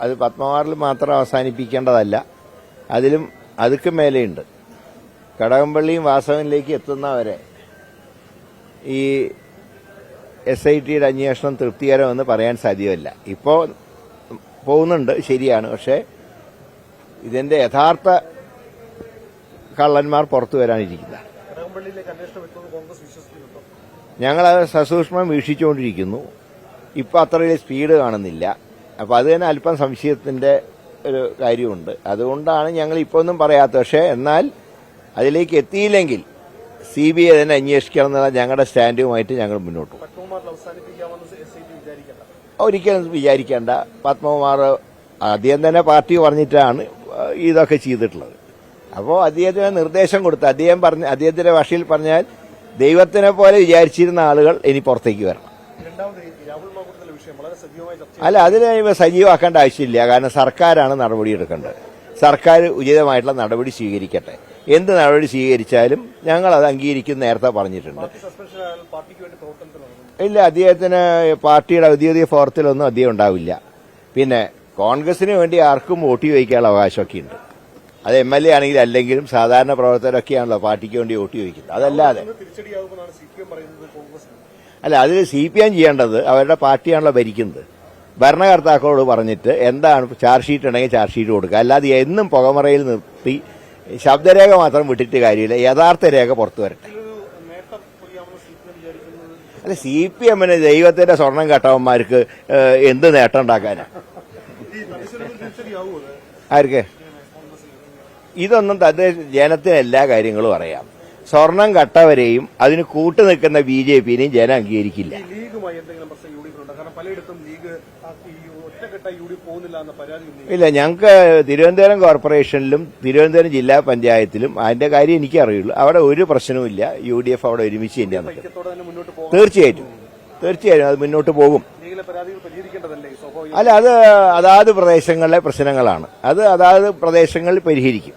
അത് പത്മവാറിൽ മാത്രം അവസാനിപ്പിക്കേണ്ടതല്ല. അതിലും അതുക്ക് മേലെയുണ്ട്. കടകംപള്ളിയും വാസവനിലേക്ക് എത്തുന്നവരെ ഈ എസ് ഐ ടിയുടെ അന്വേഷണം തൃപ്തികരമെന്ന് പറയാൻ സാധ്യമല്ല. ഇപ്പോൾ പോകുന്നുണ്ട് ശരിയാണ്. പക്ഷേ ഇതിന്റെ യഥാർത്ഥ കള്ളന്മാർ പുറത്തു വരാനിരിക്കുന്ന ഞങ്ങളത് സസൂക്ഷ്മം വീക്ഷിച്ചുകൊണ്ടിരിക്കുന്നു. ഇപ്പോൾ അത്ര സ്പീഡ് കാണുന്നില്ല. അപ്പൊ അത് തന്നെ അല്പം സംശയത്തിന്റെ ഒരു കാര്യമുണ്ട്. അതുകൊണ്ടാണ് ഞങ്ങൾ ഇപ്പോൾ ഒന്നും പറയാത്തത്. പക്ഷേ എന്നാൽ അതിലേക്ക് എത്തിയില്ലെങ്കിൽ സി ബി ഐ തന്നെ അന്വേഷിക്കണം എന്നുള്ള ഞങ്ങളുടെ സ്റ്റാൻഡുമായിട്ട് ഞങ്ങൾ മുന്നോട്ട് ഒരിക്കലും വിചാരിക്കേണ്ട. പത്മകുമാർ അദ്ദേഹം തന്നെ പാർട്ടി പറഞ്ഞിട്ടാണ് ഇതൊക്കെ ചെയ്തിട്ടുള്ളത്. അപ്പോൾ അദ്ദേഹത്തിന് നിർദ്ദേശം കൊടുത്ത് അദ്ദേഹം പറഞ്ഞ അദ്ദേഹത്തിന്റെ ഭാഷയിൽ പറഞ്ഞാൽ ദൈവത്തിനെ പോലെ വിചാരിച്ചിരുന്ന ആളുകൾ ഇനി പുറത്തേക്ക് വരണം. അല്ല അതിന് സജീവമാക്കേണ്ട ആവശ്യമില്ല. കാരണം സർക്കാരാണ് നടപടി എടുക്കേണ്ടത്. സർക്കാർ ഉചിതമായിട്ടുള്ള നടപടി സ്വീകരിക്കട്ടെ. എന്ത് നടപടി സ്വീകരിച്ചാലും ഞങ്ങൾ അത് അംഗീകരിക്കും നേരത്തെ പറഞ്ഞിട്ടുണ്ട്. ഇല്ല അദ്ദേഹത്തിന് പാർട്ടിയുടെ ഔദ്യോഗിക ഫോറത്തിലൊന്നും അദ്ദേഹം ഉണ്ടാവില്ല. പിന്നെ കോൺഗ്രസിന് വേണ്ടി ആർക്കും വോട്ട് ചോദിക്കാനുള്ള അവകാശമൊക്കെ ഉണ്ട്. അത് എം എൽ എ ആണെങ്കിൽ അല്ലെങ്കിലും സാധാരണ പ്രവർത്തകരൊക്കെയാണല്ലോ പാർട്ടിക്ക് വേണ്ടി വോട്ട് ചോദിക്കുന്നത്. അതല്ലാതെ അല്ല അതിൽ സി പി എം ചെയ്യേണ്ടത് അവരുടെ പാർട്ടിയാണല്ലോ ഭരിക്കുന്നത്. ഭരണകർത്താക്കളോട് പറഞ്ഞിട്ട് എന്താണ് ചാർജ് ഷീറ്റ് ഉണ്ടെങ്കിൽ ചാർജ് ഷീറ്റ് കൊടുക്കുക. അല്ലാതെ എന്നും പുകമറയിൽ നിർത്തി ശബ്ദരേഖ മാത്രം വിട്ടിട്ട് കാര്യമില്ല. യഥാർത്ഥ രേഖ പുറത്തു വരട്ടെ. അല്ല സി പി എമ്മിന് ദൈവത്തിന്റെ സ്വർണം കട്ടവന്മാർക്ക് എന്ത് നേട്ടം ഉണ്ടാക്കാനാണ് ആർക്ക്? ഇതൊന്നും തദ്ദേശ ജനത്തിന് എല്ലാ കാര്യങ്ങളും അറിയാം. സ്വർണം കട്ടവരെയും അതിന് കൂട്ടു നിൽക്കുന്ന ബി ജെ പിനെയും ജനം അംഗീകരിക്കില്ല. ഇല്ല. ഞങ്ങൾക്ക് തിരുവനന്തപുരം കോർപ്പറേഷനിലും തിരുവനന്തപുരം ജില്ലാ പഞ്ചായത്തിലും അതിന്റെ കാര്യം എനിക്കറിയുള്ളൂ. അവിടെ ഒരു പ്രശ്നവുമില്ല യു ഡി എഫ് അവിടെ ഒരുമിച്ച് തന്നെയാണ് തീർച്ചയായിട്ടും. തീർച്ചയായും അത് മുന്നോട്ട് പോകും. അല്ല അത് അതാത് പ്രദേശങ്ങളിലെ പ്രശ്നങ്ങളാണ്. അത് അതാത് പ്രദേശങ്ങളിൽ പരിഹരിക്കും.